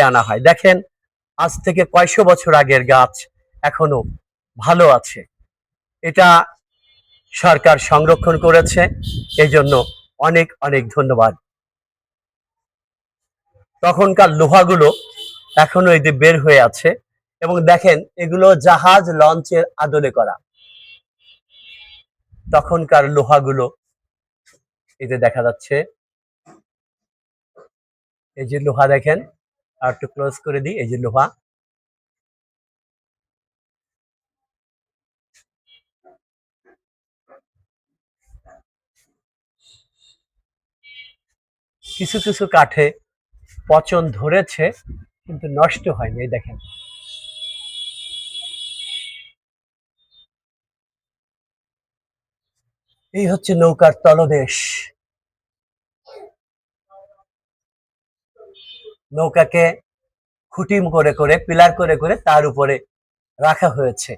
আনা হয়। দেখেন, আজ থেকে কয়শো বছর আগের গাছ এখনও ভালো আছে। এটা সরকার সংরক্ষণ করেছে এই জন্য অনেক অনেক ধন্যবাদ। তখনকার লোহাগুলো এখনও এই যে বের হয়ে আছে এবং দেখেন, এগুলো জাহাজ লঞ্চের আদলে করা। তখনকার লোহাগুলো এই দেখা যাচ্ছে। এই যে লোহা দেখেন আর একটু ক্লোজ করে দিই, এই যে লোহা। কিছু কিছু কাঠে পচন ধরেছে, কিন্তু নষ্ট হয়নি, এই দেখেন। এই হচ্ছে নৌকার তলদেশ। নৌকাকে খুঁটি করে করে, পিলার করে করে তার উপরে রাখা হয়েছে।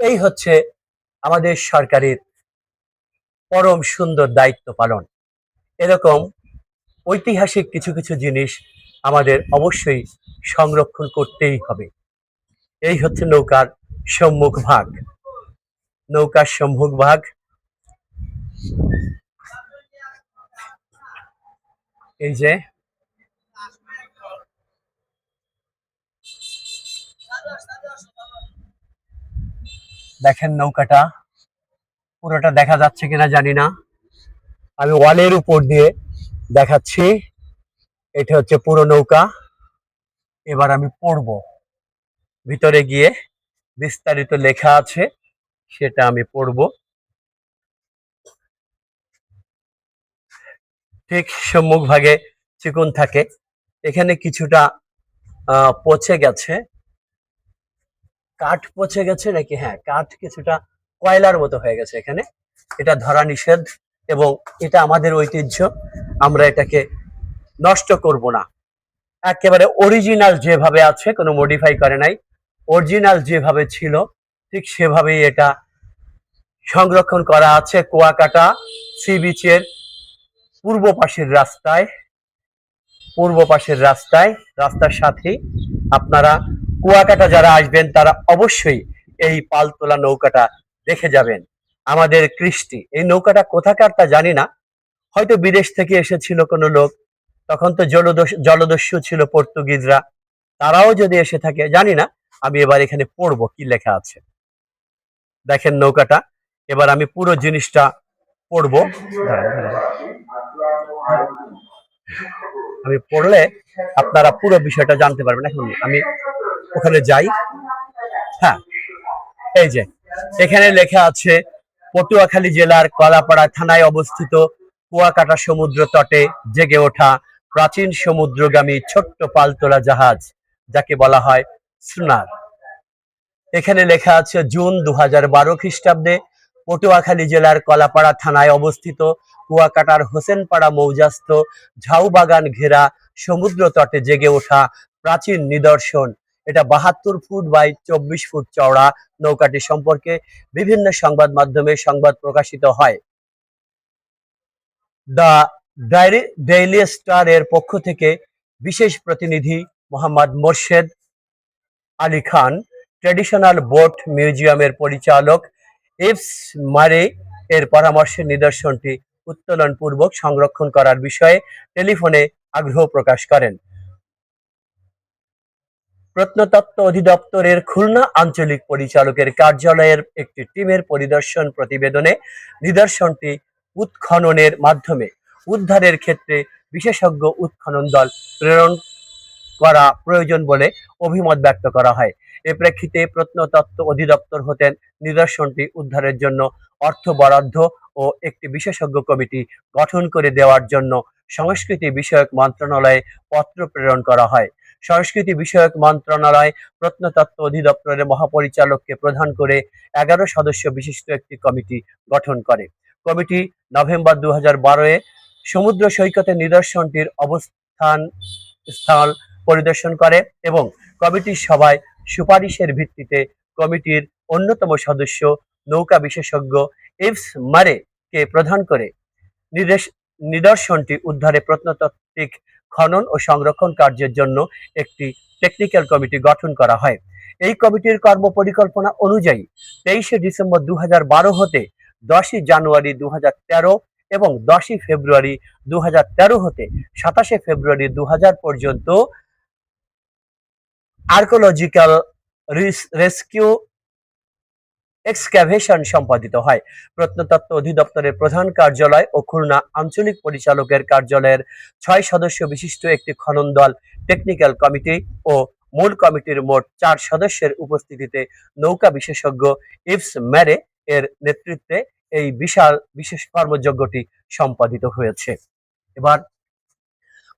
এই হচ্ছে আমাদের সরকারের পরম সুন্দর দায়িত্ব পালন। এরকম ঐতিহাসিক কিছু কিছু জিনিস আমাদের অবশ্যই সংরক্ষণ করতেই হবে। এই হচ্ছে নৌকার সম্মুখ ভাগ। নৌকার সম্মুখ ভাগ। এই যে দেখেন নৌকাটা। পুরোটা দেখা যাচ্ছে কিনা জানি না। আমি ওয়ালের উপর দিয়ে দেখাচ্ছি। এটা হচ্ছে পুরো নৌকা। এবার আমি পড়ব। ভিতরে গিয়ে বিস্তারিত লেখা আছে, সেটা আমি পড়ব। ঠিক সম্মুখ ভাগে চিকন থাকে। এখানে কিছুটা পচে গেছে। কাঠ পচে গেছে নাকি? হ্যাঁ কাঠ কিছুটা কয়লার মতো হয়ে গেছে এখানে। এটা ধরা নিষেধ এবং এটা আমাদের ঐতিহ্য। আমরা এটাকে নষ্ট করব না। একেবারে অরিজিনাল যেভাবে আছে, কোনো মডিফাই করে নাই। অরিজিনাল যেভাবে ছিল, ঠিক সেভাবেই এটা সংরক্ষণ করা আছে কুয়াকাটা সি বিচের পূর্ব পাশের রাস্তায়। পূর্ব পাশের রাস্তায়, রাস্তার সাথেই আপনারা কুয়াকাটা যারা আসবেন, তারা অবশ্যই এই পালতোলা নৌকাটা দেখে যাবেন। আমাদের কৃষ্টি, এই নৌকাটা কোথাকার তা জানি না। হয়তো বিদেশ থেকে এসেছিল কোনো লোক, তখন তো জলদস্যু ছিল পর্তুগিজরা। তারাও যদি এসে থাকে, জানি না, আমি এবার এখানে পড়ব কি লেখা আছে। দেখেন নৌকাটা, এবার আমি পুরো জিনিসটা পড়ব। আমি পড়লে আপনারা পুরো বিষয়টা জানতে পারবেন। এখন আমি ওখানে যাই। হ্যাঁ এই যে, এখানে লেখা আছে, পটুয়াখালী জেলার কলাপাড়া থানায় অবস্থিত কুয়াকাটা সমুদ্র তটে জেগে ওঠা প্রাচীন সমুদ্রগামী ছোট্ট পালতোলা জাহাজ, যাকে বলা হয় সুনার। এখানে লেখা আছে, জুন দু হাজার বারো খ্রিস্টাব্দে পটুয়াখালী জেলার কলাপাড়া থানায় অবস্থিত কুয়াকাটার হোসেনপাড়া মৌজাস্থ ঝাউবাগান ঘেরা সমুদ্র তটে জেগে ওঠা প্রাচীন নিদর্শন এটা বাহাত্তর ফুট বাই চব্বিশ ফুট চওড়া নৌকাটি সম্পর্কে বিভিন্ন সংবাদ মাধ্যমে সংবাদ প্রকাশিত হয়। দ্য ডায়েরি ডেইলি স্টার এর পক্ষ থেকে বিশেষ প্রতিনিধি মোহাম্মদ মোর্শেদ আলী খান ট্রেডিশনাল বোট মিউজিয়ামের পরিচালক এফস মারে এর পরামর্শে নিদর্শনটি উত্তোলনপূর্বক সংরক্ষণ করার বিষয়ে টেলিফোনে আগ্রহ প্রকাশ করেন। প্রত্নতত্ত্ব অধিদপ্তরের খুলনা আঞ্চলিক পরিচালকের কার্যালয়ের একটি টিমের পরিদর্শন প্রতিবেদনে নিদর্শনটি উৎখননের মাধ্যমে উদ্ধারের ক্ষেত্রে বিশেষজ্ঞ উৎখনন দল প্রেরণ করা প্রয়োজন বলে অভিমত ব্যক্ত করা হয়। এ প্রেক্ষিতে প্রত্নতত্ত্ব অধিদপ্তর হতেন নিদর্শনটি উদ্ধারের জন্য অর্থ বরাদ্দ ও একটি বিশেষজ্ঞ কমিটি গঠন করে দেওয়ার জন্য সংস্কৃতি বিষয়ক মন্ত্রণালয়ে পত্র প্রেরণ করা হয়। সংস্কৃতি বিষয়ক মন্ত্রণালয়, প্রত্নতত্ত্ব অধিদপ্তরের মহাপরিচালককে প্রধান করে এগারো সদস্য বিশিষ্ট একটি কমিটি গঠন করে। কমিটি নভেম্বর দু হাজার সমুদ্র সৈকতে নিদর্শনটির অবস্থান স্থল পরিদর্শন করে এবং কমিটির সভায় সুপারিশের ভিত্তিতে কমিটির অন্যতম সদস্য, নৌকা বিশেষজ্ঞ ইভস মারে কে প্রধান করে। নির্দেশ নিদর্শনটি উদ্ধারে প্রত্নতাত্ত্বিক খনন ও সংরক্ষণ কার্যের জন্য একটি টেকনিক্যাল কমিটি গঠন করা হয়। এই কমিটির কর্মপরিকল্পনা অনুযায়ী তেইশে ডিসেম্বর দু হাজার বারো হতে দশই জানুয়ারি দু হাজার তেরো এবং দশই ফেব্রুয়ারি দু হাজার তেরো হতে সাতাশে ফেব্রুয়ারি দু পর্যন্ত আর্কোলজিক্যাল রেস্কিউ এক্সক্যাভেশন সম্পাদিত হয়। প্রত্নতত্ত্ব অধিদপ্তরের প্রধান কার্যালয় ও খুলনা আঞ্চলিক পরিচালকের কার্যালয়ের ছয় সদস্য বিশিষ্ট একটি খনন দল টেকনিক্যাল কমিটি ও মূল কমিটির মোট চার সদস্যের উপস্থিতিতে নৌকা বিশেষজ্ঞ ইভস ম্যারে এর নেতৃত্বে এই বিশাল, বিশেষ কর্মযজ্ঞটি সম্পাদিত হয়েছে। এবার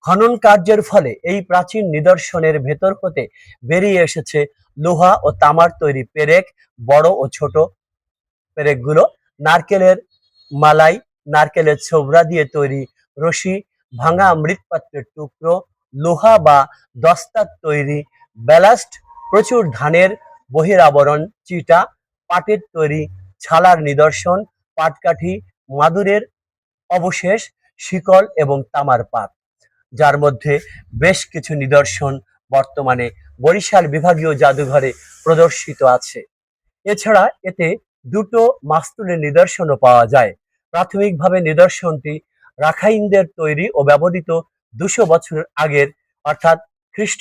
খনন কার্যের ফলে এই প্রাচীন নিদর্শনের ভেতর হতে বেরিয়ে এসেছে লোহা ও তামার তৈরি পেরেক, বড় ও ছোট পেরেকগুলো। নারকেলের মালাই, নারকেলের ছোবরা দিয়ে তৈরি রশি, ভাঙা মৃৎপাত্রের টুকরো, লোহা বা দস্তার তৈরি ব্যালাস্ট, প্রচুর ধানের বহিরাবরণ, চিটা, পাটের তৈরি ছালার নিদর্শন, পাটকাঠি, মাদুরের অবশেষ, শিকল এবং তামার পাত যার মধ্যে বেশ কিছু নিদর্শন বর্তমানে বরিশাল বিভাগীয় জাদুঘরে প্রদর্শিত আছে। এছাড়া এতে দুটো মাস্তুলের নিদর্শনও পাওয়া যায়। প্রাথমিকভাবে নিদর্শনটি রাখাইনদের তৈরি ও ব্যবহৃত দুশো বছরের আগের, অর্থাৎ খ্রিস্ট,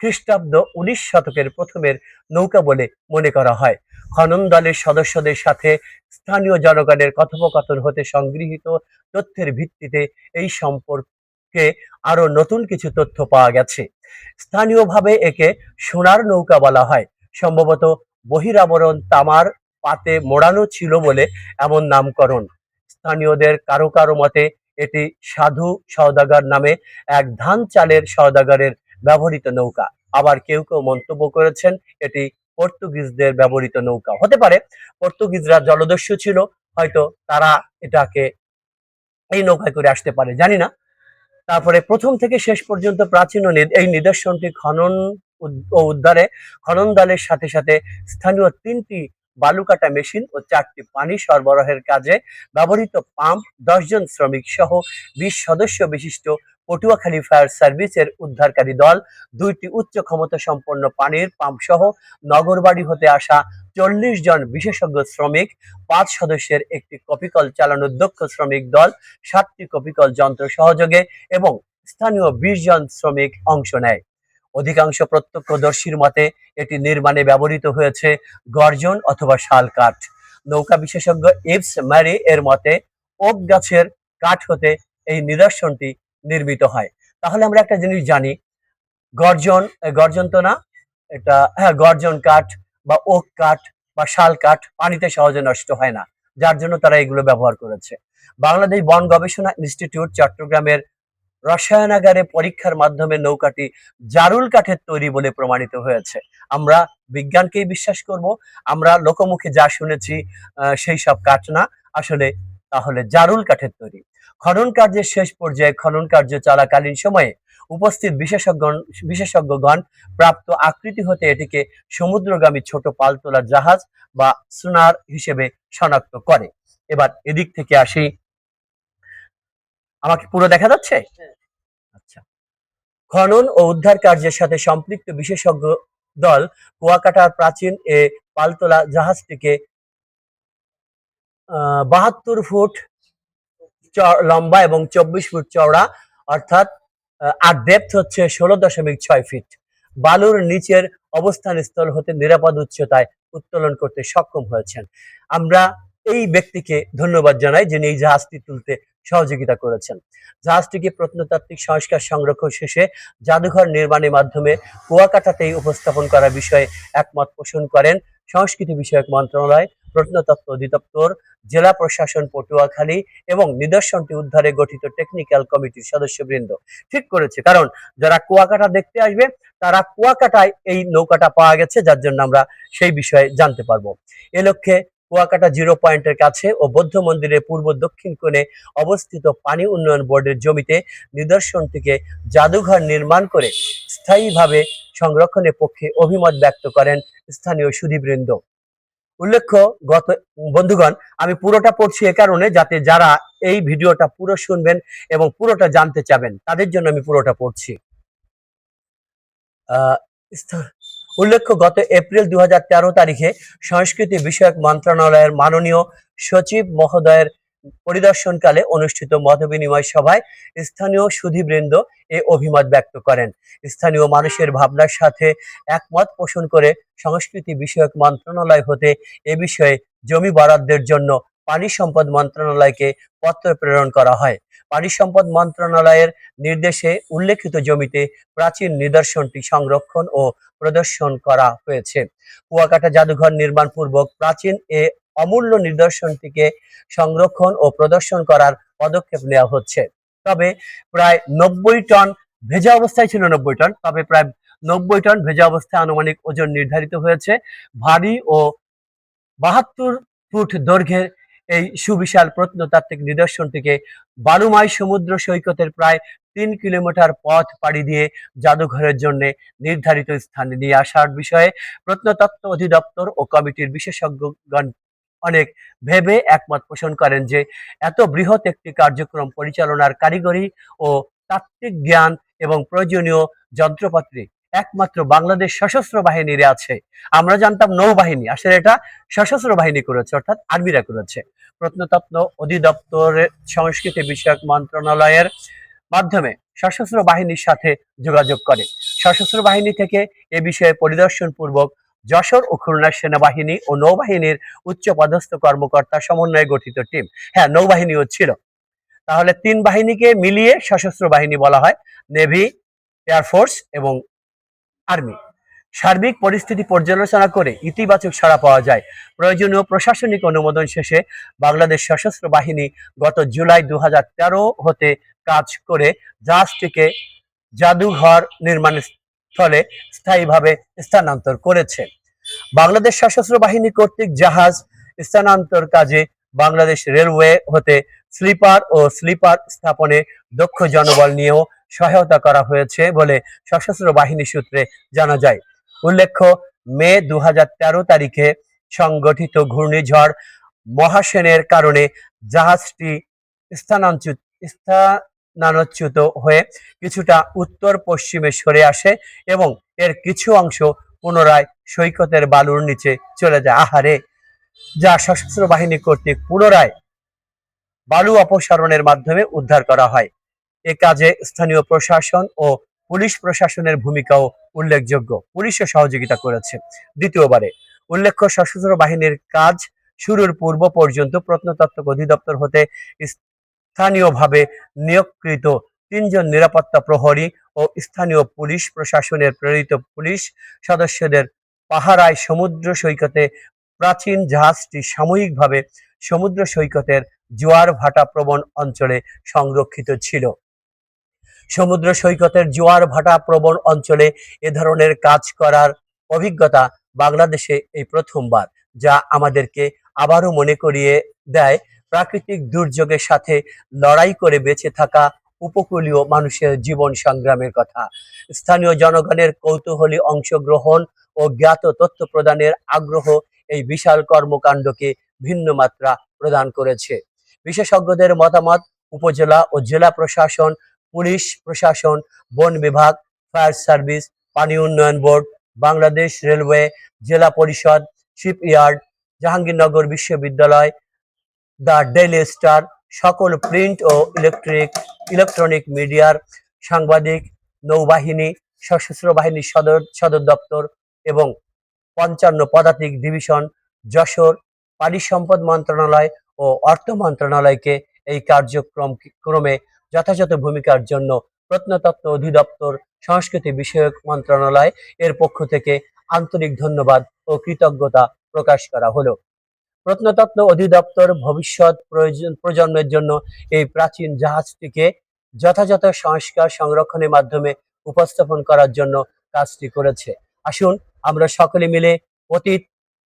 খ্রিস্টাব্দ উনিশ শতকের প্রথমের নৌকা বলে মনে করা হয়। খনন দলের সদস্যদের সাথে স্থানীয় জনগণের কথোপকথন হতে সংগৃহীত তথ্যের ভিত্তিতে এই সম্পর্কে আরও নতুন কিছু তথ্য পাওয়া গেছে। স্থানীয়ভাবে একে সোনার নৌকা বলা হয়। সম্ভবত বহিরাবরণ তামার পাতে মোড়ানো ছিল বলে এমন নামকরণ। স্থানীয়দের কারও কারও মতে এটি সাধু সওদাগর নামে এক ধান চালের সওদাগরের ব্যবহৃত নৌকা। আবার কেউ কেউ মন্তব্য করেছেন এটি পর্তুগিজদের ব্যবহৃত নৌকা। হতে পারে পর্তুগিজরা জলদস্যু ছিল, হয়তো তারা এটাকে এই নৌকায় করে আসতে পারে, জানি না। তারপরে প্রথম থেকে শেষ পর্যন্ত প্রাচীন এই নিদর্শনটি খনন ও উদ্ধারে খনন দলের সাথে সাথে স্থানীয় তিনটি বালুকাটা মেশিন ও চারটি পানি সরবরাহের কাজে ব্যবহৃত পাম্প দশজন শ্রমিক সহ বিশ সদস্য বিশিষ্ট পটুয়াখালী ফায়ার সার্ভিসের উদ্ধারকারী দল, দুইটি উচ্চ ক্ষমতা সম্পন্ন পানির পাম্প সহ নগরবাড়ি হতে আসা চল্লিশ জন বিশেষজ্ঞ শ্রমিক, পাঁচ সদস্যের একটি কপিকল চালানোর দক্ষ শ্রমিক দল, সাতটি কপিকল যন্ত্র সহযোগে এবং স্থানীয় বিশ জন শ্রমিক অংশ নেয়। অধিকাংশ প্রত্যক্ষদর্শীর মতে, এটি নির্মাণে ব্যবহৃত হয়েছে গর্জন অথবা শাল কাঠ। নৌকা বিশেষজ্ঞ ইভস ম্যারি এর মতে ওক গাছের কাঠ হতে এই নিদর্শনটি নির্মিত হয়। তাহলে আমরা একটা জিনিস জানি, গর্জন গর্জন তো না, এটা হ্যাঁ গর্জন কাঠ বা ওক কাঠ বা শাল কাঠ পানিতে সহজে নষ্ট হয় না, যার জন্য তারা এগুলো ব্যবহার করেছে। বাংলাদেশ বন গবেষণা ইনস্টিটিউট চট্টগ্রামের রসায়নাগারে পরীক্ষার মাধ্যমে নৌকাটি জারুল কাঠের তৈরি বলে প্রমাণিত হয়েছে। আমরা বিজ্ঞানকেই বিশ্বাস করব, আমরা লোকমুখে যা শুনেছি সেই সব কাঠ না। আসলে তাহলে জারুল কাঠের তৈরি। খনন কার্যের শেষ পর্যায়ে খনন কার্য চলাকালীন সময়ে উপস্থিত বিশেষজ্ঞ বিশেষজ্ঞগণ প্রাপ্ত আকৃতি হতে এটিকে সমুদ্রগামী ছোট পালতোলা জাহাজ বা সুনার হিসেবে শনাক্ত করে। এবার এদিক থেকে আসি। আমাকে পুরো দেখা যাচ্ছে? আচ্ছা। খনন ও উদ্ধার কার্যের সাথে সম্পৃক্ত বিশেষজ্ঞ দল কুয়াকাটার প্রাচীন এ পালতোলা জাহাজটিকে বাহাত্তর ফুট লম্বা এবং চব্বিশ ফুট চওড়া অর্থাৎ আর ডেপথ হচ্ছে ষোলো দশমিক ছয় ফিট বালুর নিচের অবস্থান স্থল হতে নিরাপদ উচ্চতায় উত্তোলন করতে সক্ষম হয়েছেন। আমরা এই ব্যক্তিকে ধন্যবাদ জানাই যিনি এই জাহাজটি তুলতে সহযোগিতা করেছেন। জাহাজটিকে প্রত্নতাত্ত্বিক সংস্কার সংরক্ষণ শেষে জাদুঘর নির্মাণের মাধ্যমে কুয়াকাটাতেই উপস্থাপন করার বিষয়ে একমত পোষণ করেন। সংস্কৃতি বিষয়ক মন্ত্রণালয় প্রত্নতত্ত্ব অধিদপ্তর, জেলা প্রশাসন পটুয়াখালী এবং নিদর্শনটি উদ্ধারে গঠিত টেকনিক্যাল কমিটির সদস্যবৃন্দ। ঠিক করেছে, কারণ যারা কুয়াকাটা দেখতে আসবে, তারা কুয়াকাটায় এই নৌকাটা পাওয়া গেছে, যার জন্য আমরা সেই বিষয়ে জানতে পারব। এ লক্ষ্যে কুয়াকাটা জিরো পয়েন্টের কাছে ও বৌদ্ধ মন্দিরের পূর্ব দক্ষিণ কোণে অবস্থিত পানি উন্নয়ন বোর্ডের জমিতে নিদর্শনটিকে জাদুঘর নির্মাণ করে স্থায়ীভাবে সংরক্ষণের পক্ষে অভিমত ব্যক্ত করেন স্থানীয় সুধীবৃন্দ। উল্লেখ্য, গত, বন্ধুগণ, আমি পুরোটা পড়ছি এ কারণে যাতে যারা এই ভিডিওটা পুরো শুনবেন এবং পুরোটা জানতে চাবেন, তাদের জন্য আমি পুরোটা পড়ছি। উল্লেখ্য, গত এপ্রিল দু হাজার তেরো তারিখে সংস্কৃতি বিষয়ক মন্ত্রণালয়ের মাননীয় সচিব মহোদয়ের পরিদর্শনকালে অনুষ্ঠিত মতবিনিময় সভায় স্থানীয় সুধীবৃন্দ এ অভিমত ব্যক্ত করেন। স্থানীয় মানুষের ভাবনার সাথে একমত পোষণ করে সংস্কৃতি বিষয়ক মন্ত্রণালয় হতে এ বিষয়ে জমি বরাদ্দের জন্য পানি সম্পদ মন্ত্রণালয়কে পত্র প্রেরণ করা হয়। পানি সম্পদ মন্ত্রণালয়ের নির্দেশে উল্লেখিত জমিতে প্রাচীন নিদর্শনটি সংরক্ষণ ও প্রদর্শন করা হয়েছে। কুয়াকাটা জাদুঘর নির্মাণ পূর্বক প্রাচীন এ অমূল্য নিদর্শনটিকে সংরক্ষণ ও প্রদর্শন করার পদক্ষেপ নেওয়া হচ্ছে। তবে প্রায় নব্বই টন ভেজা অবস্থায় ছিল নব্বই টন, তবে প্রায় নব্বই টন ভেজা অবস্থায় আনুমানিক ওজন নির্ধারিত হয়েছে। ভারী ও বাহাত্তর ফুট দৈর্ঘ্যের এই সুবিশাল প্রত্নতাত্ত্বিক নিদর্শনটিকে বালুময় সমুদ্র সৈকতের প্রায় তিন কিলোমিটার পথ পাড়ি দিয়ে জাদুঘরের জন্য নির্ধারিত স্থানে নিয়ে আসার বিষয়ে প্রত্নতত্ত্ব অধিদপ্তর ও কমিটির বিশেষজ্ঞগণ অনেক ভেবে একমত পোষণ করেন যে এত বৃহৎ একটি কার্যক্রম পরিচালনার কারিগরি ও তাত্ত্বিক জ্ঞান এবং প্রয়োজনীয় যন্ত্রপাতি একমাত্র বাংলাদেশ সশস্ত্র বাহিনীর আছে। আমরা জানতাম নৌবাহিনী, আসলে এটা সশস্ত্র বাহিনী করেছে, অর্থাৎ আর্মিরা করেছে। প্রত্নতত্ত্ব অধিদপ্তরের সংস্কৃতি বিষয়ক মন্ত্রণালয়ের মাধ্যমে সশস্ত্র বাহিনীর সাথে যোগাযোগ করে। সশস্ত্র বাহিনী থেকে এ বিষয়ে পরিদর্শন পূর্বক যশোর ও খুলনা সেনাবাহিনী ও নৌবাহিনীর উচ্চ পদস্থ কর্মকর্তা সমন্বয়ে গঠিত টিম। হ্যাঁ নৌবাহিনীও ছিল। তাহলে তিন বাহিনীকে মিলিয়ে সশস্ত্র বাহিনী বলা হয়, নেভি এয়ারফোর্স এবং আর্মি। সার্বিক পরিস্থিতি পর্যালোচনা করে ইতিবাচক সাড়া পাওয়া যায়। প্রয়োজনীয় প্রশাসনিক অনুমোদন শেষে বাংলাদেশ সশস্ত্র বাহিনী গত জুলাই দু হাজার তেরো হতে কাজ করে জাহাজটিকে জাদুঘর নির্মাণ স্থলে স্থায়ীভাবে স্থানান্তর করেছে। বাংলাদেশ সশস্ত্র বাহিনী কর্তৃক জাহাজ স্থানান্তর কাজে বাংলাদেশ রেলওয়ে হতে স্লিপার ও স্লিপার স্থাপনে দক্ষ জনবল নিয়েও সহায়তা করা হয়েছে বলে সশস্ত্র বাহিনী সূত্রে জানা যায়। উল্লেখ্য, মে দু হাজার তেরো তারিখে সংগঠিত ঘূর্ণিঝড় মহাসেনের কারণে জাহাজটি স্থানাঞ্চুত স্থানাচ্যুত হয়ে কিছুটা উত্তর পশ্চিমে সরে আসে এবং এর কিছু অংশ পুনরায় সৈকতের বালুর নিচে চলে যায়। আহারে! যা সশস্ত্র বাহিনী কর্তৃক পুনরায় বালু অপসারণের মাধ্যমে উদ্ধার করা হয়। এ কাজে স্থানীয় প্রশাসন ও পুলিশ প্রশাসনের ভূমিকাও উল্লেখযোগ্য। পুলিশও সহযোগিতা করেছে। দ্বিতীয়বারে, উল্লেখ্য সশস্ত্র বাহিনীর কাজ শুরুর পূর্ব পর্যন্ত প্রত্নতত্ত্ব অধিদপ্তর হতে স্থানীয়ভাবে নিয়োগকৃত তিনজন নিরাপত্তা প্রহরী ও স্থানীয় পুলিশ প্রশাসনের প্রেরিত পুলিশ সদস্যদের পাহারায় সমুদ্র সৈকতে প্রাচীন জাহাজটি সাময়িকভাবে সমুদ্র সৈকতের জোয়ার ভাটা প্রবণ অঞ্চলে সংরক্ষিত ছিল। সমুদ্র সৈকতের জোয়ার ভাটা প্রবণ অঞ্চলে এ ধরনের কাজ করার অভিজ্ঞতা বাংলাদেশে এই প্রথমবার, যা আমাদেরকে আবারও মনে করিয়ে দেয় প্রাকৃতিক দুর্যোগের সাথে লড়াই করে বেঁচে থাকা উপকূলীয় মানুষের জীবন সংগ্রামের কথা। স্থানীয় জনগণের কৌতূহলী অংশগ্রহণ ও জ্ঞাত তথ্য প্রদানের আগ্রহ এই বিশাল কর্মকাণ্ডকে ভিন্ন মাত্রা প্রদান করেছে। বিশেষজ্ঞদের মতামত, উপজেলা ও জেলা প্রশাসন, পুলিশ প্রশাসন, বন বিভাগ, ফায়ার সার্ভিস, পানি উন্নয়ন বোর্ড, বাংলাদেশ রেলওয়ে, জেলা পরিষদ, শিপইয়ার্ড, জাহাঙ্গীরনগর বিশ্ববিদ্যালয় দ্য ডেইলি স্টার, সকল প্রিন্ট ও ইলেকট্রিক, ইলেকট্রনিক মিডিয়ার সাংবাদিক, নৌবাহিনী, সশস্ত্র বাহিনীর সদর সদর দপ্তর এবং পঞ্চান্ন পদাতিক ডিভিশন, যশোর, পানি সম্পদ মন্ত্রণালয় ও অর্থ মন্ত্রণালয়কে এই কার্যক্রম ক্রমে যথাযথ ভূমিকার জন্য প্রত্নতত্ত্ব অধিদপ্তর, সংস্কৃতি বিষয়ক মন্ত্রণালয় এর পক্ষ থেকে আন্তরিক ধন্যবাদ ও কৃতজ্ঞতা প্রকাশ করা হলো। প্রত্নতত্ত্ব অধিদপ্তর ভবিষ্যৎ প্রয়োজন প্রজন্মের জন্য এই প্রাচীন জাহাজটিকে যথাযথ সংস্কার সংরক্ষণের মাধ্যমে উপস্থাপন করার জন্য কাজটি করেছে। আসুন, আমরা সকলে মিলে অতীত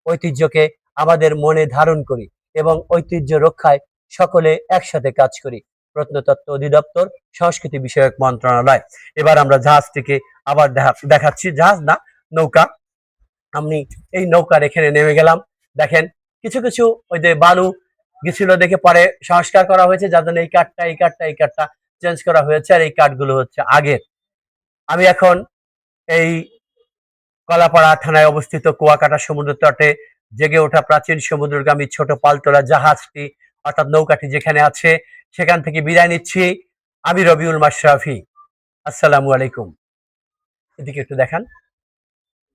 ঐতিহ্যকে আমাদের মনে ধারণ করি এবং ঐতিহ্য রক্ষায় সকলে একসাথে কাজ করি। প্রত্নতত্ত্ব অধিদপ্তর, সংস্কৃতি বিষয়ক মন্ত্রণালয়। এবার আমরা জাহাজটিকে আবার দেখা- দেখাচ্ছি। জাহাজ না, নৌকা। আমি এই নৌকার এখানে নেমে গেলাম। দেখেন কিছু কিছু ওই যে বালু গেছিল দেখে পরে সংস্কার করা হয়েছে, যার জন্য এই কাঠটা এই কাঠটা এই কাঠটা চেঞ্জ করা হয়েছে আর এই কাঠগুলো হচ্ছে আগের। আমি এখন এই কলাপাড়া থানায় অবস্থিত কুয়াকাটা সমুদ্র তটে জেগে ওঠা প্রাচীন সমুদ্রগামী ছোট পালতোলা জাহাজটি, অর্থাৎ নৌকাটি যেখানে আছে, সেখান থেকে বিদায় নিচ্ছি। আমি রবিউল মাশরাফি। আসসালামু আলাইকুম। এদিকে একটু দেখান।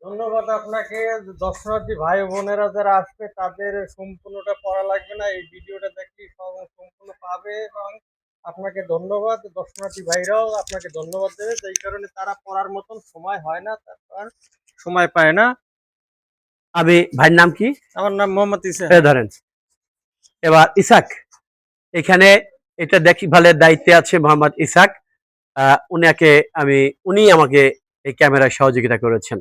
ধন্যবাদ আপনাকে। দর্শনার্থী ভাই বোনেরা যারা আসবে তাদের সম্পূর্ণটা পড়া লাগবে না। এই ভিডিওটা দেখলে সম্পূর্ণ পাবে এবং আপনাকে ধন্যবাদ। দর্শনার্থী ভাইরাও আপনাকে ধন্যবাদ দেবে। যেই কারণে তারা পড়ার মতন সময় হয় না তারপর সময় পায় না। আমি ভাইয়ের নাম কি? আমার নাম মোহাম্মদ ইসা। এ ধরেন। এবার ইসাক। এখানে এটা দেখি ভালো দায়িত্বে আছে মোহাম্মদ ইসাক। আহ, উনাকে আমি উনি আমাকে এই ক্যামেরায় সহযোগিতা করেছেন।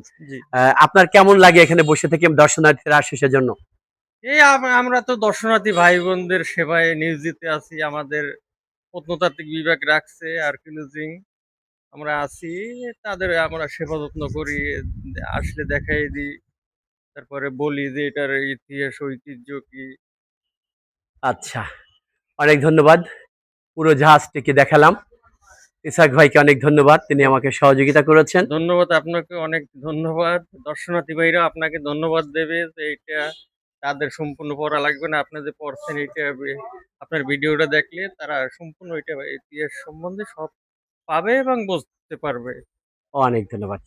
আপনার কেমন লাগে এখানে বসে থেকে দর্শনার্থীরা আসে জন্য? এই আমরা তো দর্শনার্থী ভাই বোনদের সেবায় নিয়োজিত আছি আমাদের প্রত্নতাত্ত্বিক বিভাগ রাখছে আর্কিওলজিং আমরা আছি তাদের আমরা সেবা যত্ন করি আসলে দেখাই দিই তারপরে বলি যে এটার ইতিহাস ঐতিহ্য কি। আচ্ছা অনেক ধন্যবাদ পুরো জাহাজটিকে দেখালাম। ইসাক ভাইকে অনেক ধন্যবাদ তিনি আমাকে সহযোগিতা করেছেন। ধন্যবাদ আপনাকে অনেক ধন্যবাদ। দর্শনার্থী ভাইরা আপনাকে ধন্যবাদ দেবে যে এটা তাদের সম্পূর্ণ পড়া লাগবে না আপনি যে পড়ছেন এটা আপনার ভিডিওটা দেখলে তারা সম্পূর্ণ এটা ইতিহাস সম্বন্ধে সব পাবে এবং বুঝতে পারবে। অনেক ধন্যবাদ।